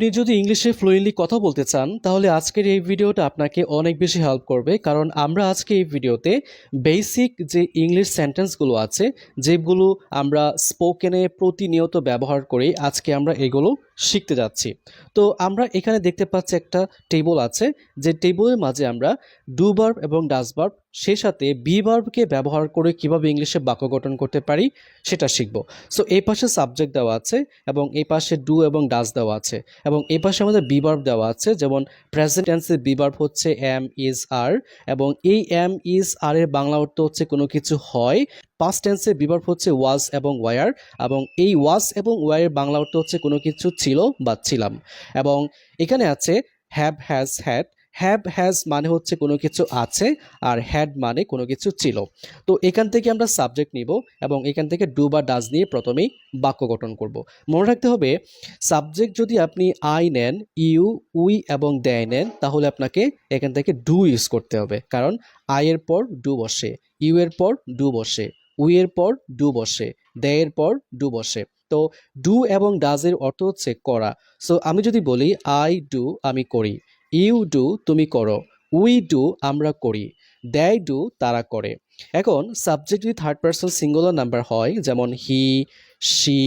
আপনি যদি ইংলিশে ফ্লুয়েন্টলি কথা বলতে চান, তাহলে আজকের এই ভিডিওটা আপনাকে অনেক বেশি হেল্প করবে। কারণ আমরা আজকে এই ভিডিওতে বেসিক যে ইংলিশ সেন্টেন্সগুলো আছে, যেগুলো আমরা স্পোকেনে প্রতিনিয়ত ব্যবহার করি, আজকে আমরা এগুলো শিখতে যাচ্ছি। তো আমরা এখানে দেখতে পাচ্ছি একটা টেবল আছে, যে টেবলের মাঝে আমরা ডু ভার্ব এবং ডাস ভার্ব সেই সাথে বি ভার্বকে ব্যবহার করে কীভাবে ইংলিশে বাক্য গঠন করতে পারি সেটা শিখব। সো এই পাশে সাবজেক্ট দেওয়া আছে এবং এই পাশে ডু এবং ডাস দেওয়া আছে এবং এই পাশে আমাদের বিভার্ব দেওয়া আছে, যেমন প্রেজেন্ট টেন্সের বিভার্ব হচ্ছে এম ইজ আর এবং এই এম ইজ আর এর বাংলা অর্থ হচ্ছে কোনো কিছু হয় পাস্ট টেন্সের বিভার্ব হচ্ছে ওয়াজ এবং ওয়ার এবং এই ওয়াজ এবং ওয়ারের বাংলা অর্থ হচ্ছে কোনো কিছু ছিল বা ছিলাম। এবং এখানে আছে have has had have has মানে হচ্ছে কোনো কিছু আছে আর হ্যাড মানে কোনো কিছু ছিল। তো এখান থেকে আমরা সাবজেক্ট নিব এবং এখান থেকে ডু বা ডাজ নিয়ে প্রথমেই বাক্য গঠন করব। মনে রাখতে হবে সাবজেক্ট যদি আপনি আই নেন ইউ উই এবং দেয় নেন, তাহলে আপনাকে এখান থেকে ডু ইউজ করতে হবে। কারণ আই এর পর ডু বসে ইউ এর পর ডু বসে। উই এর পর ডু বসে, দেয়ের পর ডু বসে। তো ডু এবং ডাজের অর্থ হচ্ছে করা। সো আমি যদি বলি, আই ডু, আমি করি। ইউ ডু, তুমি করো। উই ডু, আমরা করি। দেয় ডু, তারা করে। এখন সাবজেক্ট যদি থার্ড পার্সন সিঙ্গুলার নাম্বার হয়, যেমন হি, শি,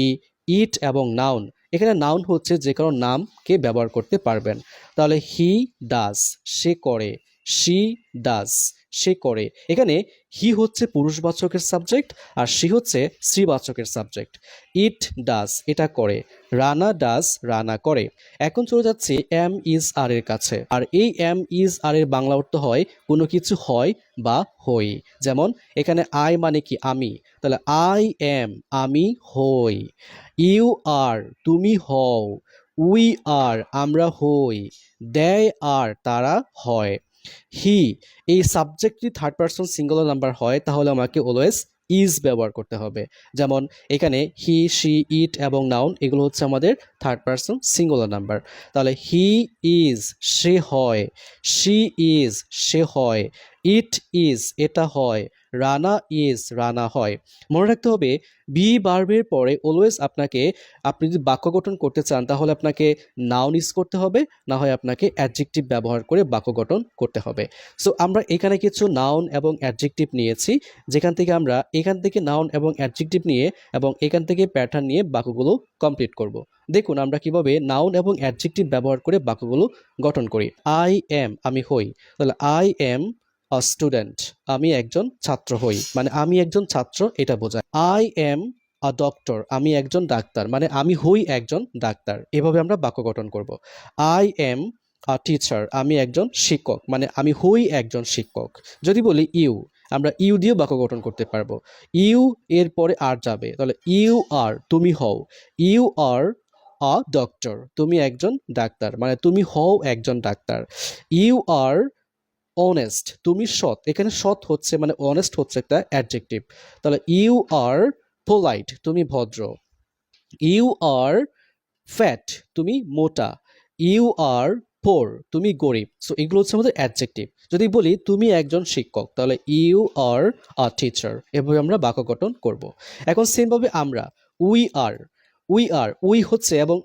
ইট এবং নাউন, এখানে নাউন হচ্ছে যে কারও নামকে ব্যবহার করতে পারবেন। তাহলে হি ডাস সে করে, শি ডাস সে করে। এখানে হি হচ্ছে পুরুষবাচকের সাবজেক্ট আর সি হচ্ছে স্ত্রীবাচকের সাবজেক্ট ইট ডাস এটা করে। রানা ডাস রানা করে। এখন চলে যাচ্ছে এম ইজ আর এর কাছে। আর এই এম ইজ আর এর বাংলা অর্থ হয় কোনো কিছু হয় বা হই। যেমন এখানে আই মানে কি আমি? তাহলে আই এম আমি হই। ইউ আর তুমি হও। উই আর আমরা হই। দেয় আর তারা হয়। হি, এই সাবজেক্টটি থার্ড পার্সন সিঙ্গুলার নাম্বার হয়, তাহলে আমাকে অলওয়েজ ইজ ব্যবহার করতে হবে। যেমন, এখানে হি শি ইট এবং নাউন এগুলো হচ্ছে আমাদের থার্ড পার্সন সিঙ্গুলার নাম্বার তাহলে হি ইজ সে হয় শি ইজ সে হয় ইট ইজ এটা হয় রানা ইজ রানা হয়। মনে রাখতে হবে, বি বার্বের পরে অলওয়েজ আপনাকে, আপনি যদি বাক্য গঠন করতে চান, তাহলে আপনাকে নাউন ইউজ করতে হবে, না হয় আপনাকে অ্যাডজেক্টিভ ব্যবহার করে বাক্য গঠন করতে হবে। সো আমরা এখানে কিছু নাউন এবং অ্যাডজেক্টিভ নিয়েছি, যেখান থেকে আমরা, এখান থেকে নাউন এবং অ্যাডজেক্টিভ নিয়ে এবং এখান থেকে প্যাটার্ন নিয়ে বাক্যগুলো কমপ্লিট করব। দেখুন, আমরা কীভাবে নাউন এবং অ্যাডজেক্টিভ ব্যবহার করে বাক্যগুলো গঠন করি। আই এম আমি হই। তাহলে আই এম স্টুডেন্ট আমি একজন ছাত্র হই। মানে আমি একজন ছাত্র, এটা বোঝায়। আই এম আ ডক্টর আমি একজন ডাক্তার। মানে আমি হই একজন ডাক্তার। এভাবে আমরা বাক্য গঠন করব। আই এম আ টিচার আমি একজন শিক্ষক। মানে আমি হই একজন শিক্ষক। যদি বলি ইউ আমরা ইউ দিয়ে বাক্য গঠন করতে পারব। ইউ এর পরে আর যাবে। তাহলে ইউ আর তুমি হও। ইউ আর আ ডক্টর তুমি একজন ডাক্তার। মানে তুমি হও একজন ডাক্তার। ইউ আর অনেস্ট তুমি সৎ। এখানে সৎ হচ্ছে মানে অনেস্ট হচ্ছে একটা অ্যাডজেক্টিভ তাহলে ইউ আর পোলাইট তুমি ভদ্র। ইউ আর ফ্যাট তুমি মোটা। ইউ আর পোর তুমি গরিব। সো এগুলো হচ্ছে আমাদের অ্যাডজেক্টিভ যদি বলি তুমি একজন শিক্ষক, তাহলে ইউ আর আ টিচার এভাবে আমরা বাক্য গঠন করব। এখন সেমভাবে আমরা we are we are we হচ্ছে এবং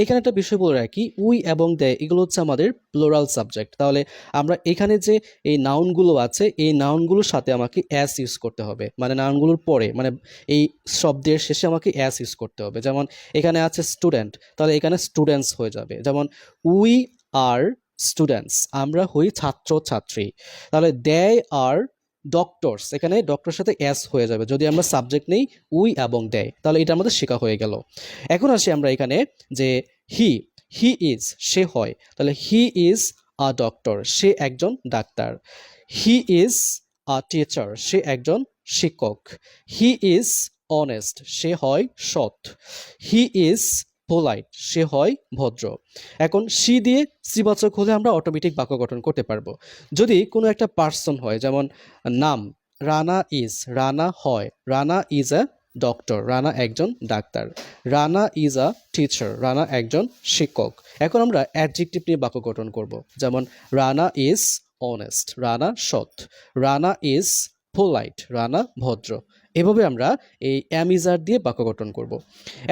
এখানে একটা বিষয় বলে রাখি উই এবং দে এগুলো হচ্ছে আমাদের প্লোরাল সাবজেক্ট তাহলে আমরা এখানে যে এই নাউনগুলো আছে, এই নাউনগুলোর সাথে আমাকে অ্যাস ইউজ করতে হবে। মানে নাউনগুলোর পরে মানে এই শব্দের শেষে আমাকে অ্যাস ইউজ করতে হবে। যেমন এখানে আছে স্টুডেন্ট তাহলে এখানে স্টুডেন্টস হয়ে যাবে। যেমন উই আর স্টুডেন্টস আমরা হই ছাত্র ছাত্রী তাহলে দে আর ডক্টরস এখানে ডক্টর সাথে এস হয়ে যাবে। যদি আমরা সাবজেক্ট নেই উই এবং দেয় তাহলে এটা আমাদের শেখা হয়ে গেল। এখন আসি আমরা এখানে যে হি হি ইজ সে হয়। তাহলে হি ইজ আ ডক্টর সে একজন ডাক্তার। হি ইজ আ টিচার সে একজন শিক্ষক। হি ইজ অনেস্ট সে হয় সৎ। হি ইজ পোলাইট, সে হয় ভদ্র। এখন সি দিয়ে শ্রীবাচক হলে আমরা অটোমেটিক বাক্য গঠন করতে পারব। যদি কোনো একটা পার্সন হয়, যেমন নাম, রানা ইজ রানা হয়, Rana is a doctor Rana একজন doctor, Rana is a teacher Rana একজন শিক্ষক। এখন আমরা অ্যাডজেক্টিভ নিয়ে বাক্য গঠন করব। যেমন, রানা ইজ অনেস্ট রানা সৎ, রানা ইজ পোলাইট রানা ভদ্র। এভাবে আমরা এই অ্যামিজার দিয়ে বাক্য গঠন করব।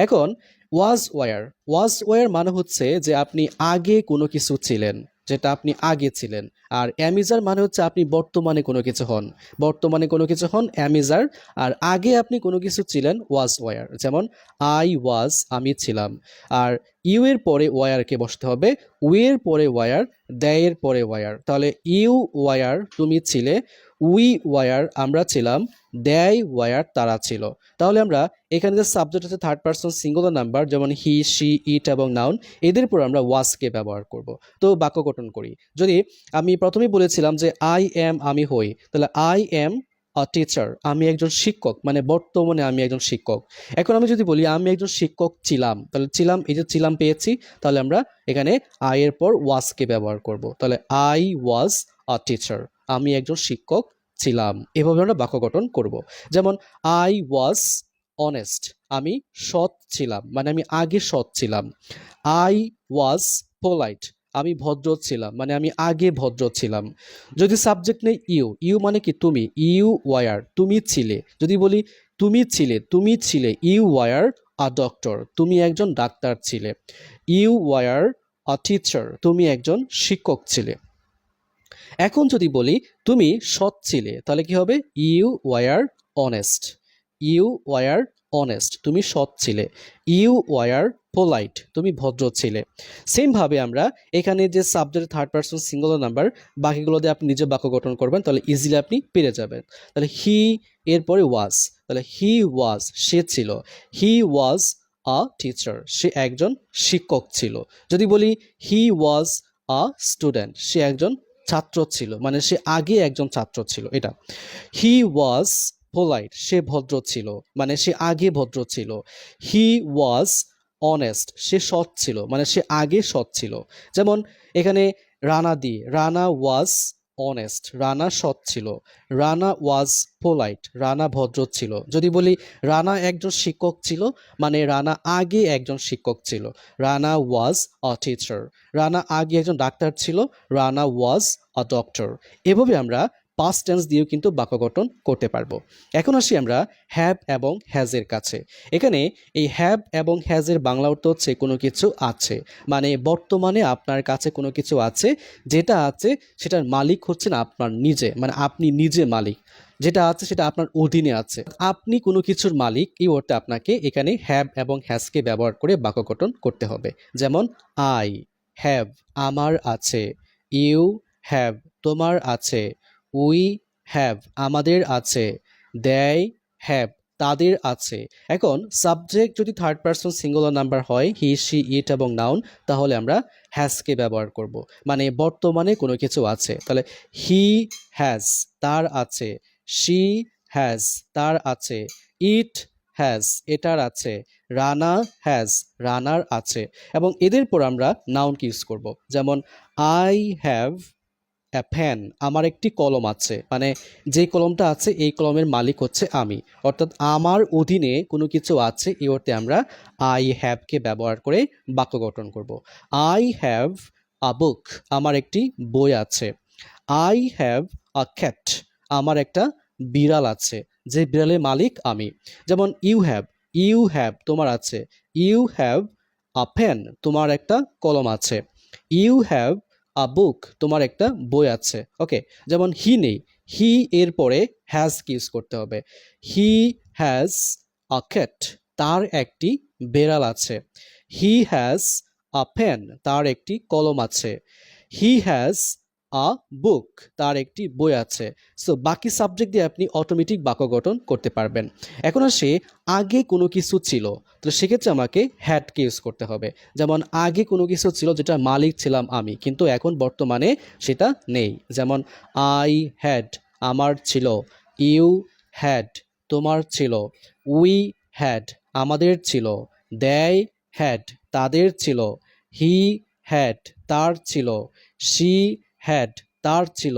এখন ওয়াজ ওয়ার ওয়াজ ওয়ার মানে হচ্ছে যে আপনি আগে কোনো কিছু ছিলেন, যেটা আপনি আগে ছিলেন। আর অ্যামিজার মানে হচ্ছে আপনি বর্তমানে কোনো কিছু হন। বর্তমানে কোনো কিছু হন, অ্যামিজার। আর আগে আপনি কোনো কিছু ছিলেন ওয়াজ ওয়ার যেমন আই ওয়াজ আমি ছিলাম। আর ইউ এর পরে ওয়ারকে বসতে হবে? উইয়ের পরে ওয়ার দেয়ের পরে ওয়ার তাহলে ইউ ওয়ার তুমি ছিলে উই ওয়ার আমরা ছিলাম দেয় ওয়ার তারা ছিল। তাহলে আমরা এখানে যে সাবজেক্ট আছে থার্ড পার্সন সিঙ্গুলার নাম্বার যেমন হি শি ইট এবং নাউন এদের উপর আমরা ওয়াজকে ব্যবহার করব। তো বাক্য গঠন করি। যদি আমি প্রথমেই বলেছিলাম যে আই এম আমি হই। তাহলে আই এম আ টিচার আমি একজন শিক্ষক মানে বর্তমানে আমি একজন শিক্ষক। এখন আমি যদি বলি আমি একজন শিক্ষক ছিলাম, তাহলে ছিলাম, এই যে ছিলাম পেয়েছি, তাহলে আমরা এখানে আই এর পর ওয়াজকে ব্যবহার করব। তাহলে আই ওয়াজ আ টিচার আমি একজন শিক্ষক ছিলাম। এভাবে আমরা বাক্য গঠন করব। যেমন আই ওয়াজ অনেস্ট আমি সৎ ছিলাম মানে আমি আগে সৎ ছিলাম। আই ওয়াজ পোলাইট আমি ভদ্র ছিলাম মানে আমি আগে ভদ্র ছিলাম। যদি সাবজেক্ট নেই ইউ ইউ মানে কি তুমি? ইউ ওয়ার, তুমি ছিলে। যদি বলি তুমি ছিলে তুমি ছিলে, ইউ ওয়ার আ ডক্টর তুমি একজন ডাক্তার ছিলে। ইউ ওয়ার আ টিচার তুমি একজন শিক্ষক ছিলে। এখন যদি বলি তুমি সৎ ছিলে, তাহলে কি হবে? You were honest you were honest তুমি সৎ ছিলে। ইউ ওয়ার পোলাইট তুমি ভদ্র ছিলে। সেমভাবে আমরা এখানে যে subject third person singular number বাকিগুলো দিয়ে আপনি নিজে বাক্য গঠন করবেন, তাহলে ইজিলি আপনি পেরে যাবেন। তাহলে হি এরপরে ওয়াজ তাহলে হি ওয়াজ সে ছিল। হি ওয়াজ আ টিচার সে একজন শিক্ষক ছিল। যদি বলি হি ওয়াজ আ স্টুডেন্ট সে একজন ছাত্র ছিল মানে সে আগে একজন ছাত্র ছিল, এটা। হি ওয়াজ পোলাইট সে ভদ্র ছিল মানে সে আগে ভদ্র ছিল। হি ওয়াজ অনেস্ট সে সৎ ছিল মানে সে আগে সৎ ছিল। যেমন এখানে রানা দি, রানা ওয়াজ অনেস্ট রানা সৎ ছিল, রানা ওয়াজ পোলাইট রানা ভদ্র ছিল। যদি বলি রানা একজন শিক্ষক ছিল মানে রানা আগে একজন শিক্ষক ছিল। Rana was a teacher Rana আগে একজন ডাক্তার ছিল, রানা ওয়াজ আ ডক্টর এভাবে আমরা পাস্ট টেন্স দিয়েও কিন্তু বাক্য গঠন করতে পারব। এখন আসি আমরা হ্যাভ এবং হ্যাজের কাছে। এখানে এই হ্যাভ এবং হ্যাজের বাংলা অর্থ হচ্ছে কোনো কিছু আছে। মানে বর্তমানে আপনার কাছে কোনো কিছু আছে, যেটা আছে সেটার মালিক হচ্ছেন আপনার নিজে মানে আপনি নিজে মালিক। যেটা আছে সেটা আপনার অধীনে আছে। আপনি কোনো কিছুর মালিক, এই অর্থে আপনাকে এখানে হ্যাভ এবং হ্যাজকে ব্যবহার করে বাক্য গঠন করতে হবে। যেমন আই হ্যাভ আমার আছে ইউ হ্যাভ তোমার আছে উই হ্যাভ আমাদের আছে দেয় হ্যাভ তাদের আছে। এখন, সাবজেক্ট যদি থার্ড পার্সন সিঙ্গুলার নাম্বার হয় হি সি ইট এবং নাউন তাহলে আমরা হ্যাজকে ব্যবহার করব। মানে বর্তমানে কোনো কিছু আছে। তাহলে হি হ্যাজ তার আছে। শি হ্যাজ তার আছে। ইট হ্যাজ এটার আছে। রানা হ্যাজ রানার আছে। এবং এদের পর আমরা নাউনকে ইউজ করব। যেমন আই হ্যাভ ফ্যান আমার একটি কলম আছে। মানে যে কলমটা আছে, এই কলমের মালিক হচ্ছে আমি। অর্থাৎ আমার অধীনে কোনো কিছু আছে, এই অর্থে আমরা আই হ্যাভকে ব্যবহার করে বাক্য গঠন করব। আই হ্যাভ আ বুক আমার একটি বই আছে। আই হ্যাভ আ ক্যাট আমার একটা বিড়াল আছে। যে বিড়ালের মালিক আমি। যেমন ইউ হ্যাভ ইউ হ্যাভ তোমার আছে। ইউ হ্যাভ আ ফ্যান তোমার একটা কলম আছে। ইউ হ্যাভ আ বুক তোমার একটা বই আছে ওকে যেমন হি নেই হি এর পরে হ্যাজ ইউজ করতে হবে। হি হ্যাজ আ ক্যাট তার একটি বেড়াল আছে। হি হ্যাজ আ পেন তার একটি কলম আছে। হি হ্যাজ আ বুক তার একটি বই আছে। সো বাকি সাবজেক্ট দিয়ে আপনি অটোমেটিক বাক্য গঠন করতে পারবেন। এখন আসে, আগে কোনো কিছু ছিল। তো সেক্ষেত্রে আমাকে হ্যাডকে ইউজ করতে হবে। যেমন, আগে কোনো কিছু ছিল যেটা মালিক ছিলাম আমি, কিন্তু এখন বর্তমানে সেটা নেই। যেমন আই হ্যাড আমার ছিল। ইউ হ্যাড তোমার ছিল। উই হ্যাড আমাদের ছিল। দেয় হ্যাড তাদের ছিল। হি হ্যাড তার ছিল। শি হ্যাড তার ছিল।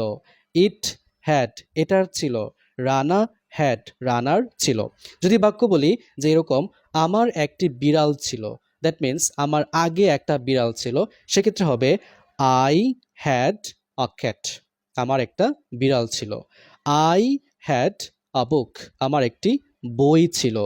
ইট হ্যাড এটার ছিল। রানা হ্যাড রানার ছিল। যদি বাক্য বলি যে এরকম আমার একটি বিড়াল ছিল দ্যাট মিন্স আমার আগে একটা বিড়াল ছিল, সেক্ষেত্রে হবে আই হ্যাড আ ক্যাট আমার একটা বিড়াল ছিল। আই হ্যাড আ বুক আমার একটি বই ছিল।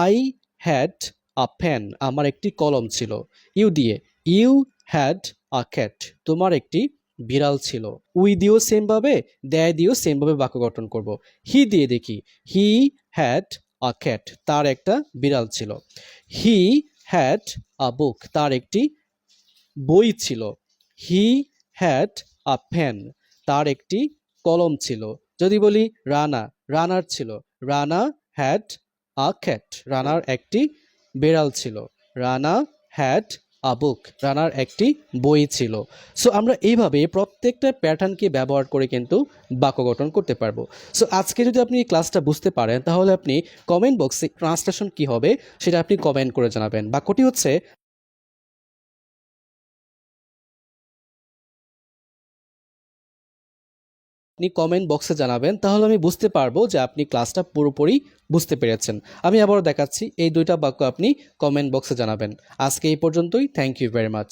আই হ্যাড আ পেন আমার একটি কলম ছিল। ইউ দিয়ে ইউ হ্যাড আ ক্যাট তোমার একটি বিড়াল ছিল। উই দিয়েও সেমভাবে দেয় দিয়েও সেমভাবে বাক্য গঠন করব। হি দিয়ে দেখি। হি হ্যাড আ ক্যাট তার একটা বিড়াল ছিল। হি হ্যাড আ বুক তার একটি বই ছিল। হি হ্যাড আ ফ্যান তার একটি কলম ছিল। যদি বলি রানা, রানার ছিল। রানা হ্যাড আ ক্যাট রানার একটি বেড়াল ছিল। রানা হ্যাড বুক রানার একটি বই ছিল। সো আমরা এইভাবে প্রত্যেকটা প্যাটার্নকে ব্যবহার করে কিন্তু বাক্য গঠন করতে পারব। সো আজকে যদি আপনি ক্লাসটা বুঝতে পারেন, তাহলে আপনি কমেন্ট বক্সে ট্রান্সলেশন কি হবে সেটা আপনি কমেন্ট করে জানাবেন। বাক্যটি হচ্ছে আপনি কমেন্ট বক্সে জানাবেন, তাহলে আমি বুঝতে পারব যে আপনি ক্লাসটা পুরোপুরি বুঝতে পেরেছেন। আমি আবারও দেখাচ্ছি, এই দুইটা বাক্য আপনি কমেন্ট বক্সে জানাবেন। আজকে এই পর্যন্তই থ্যাংক ইউ ভেরি মাচ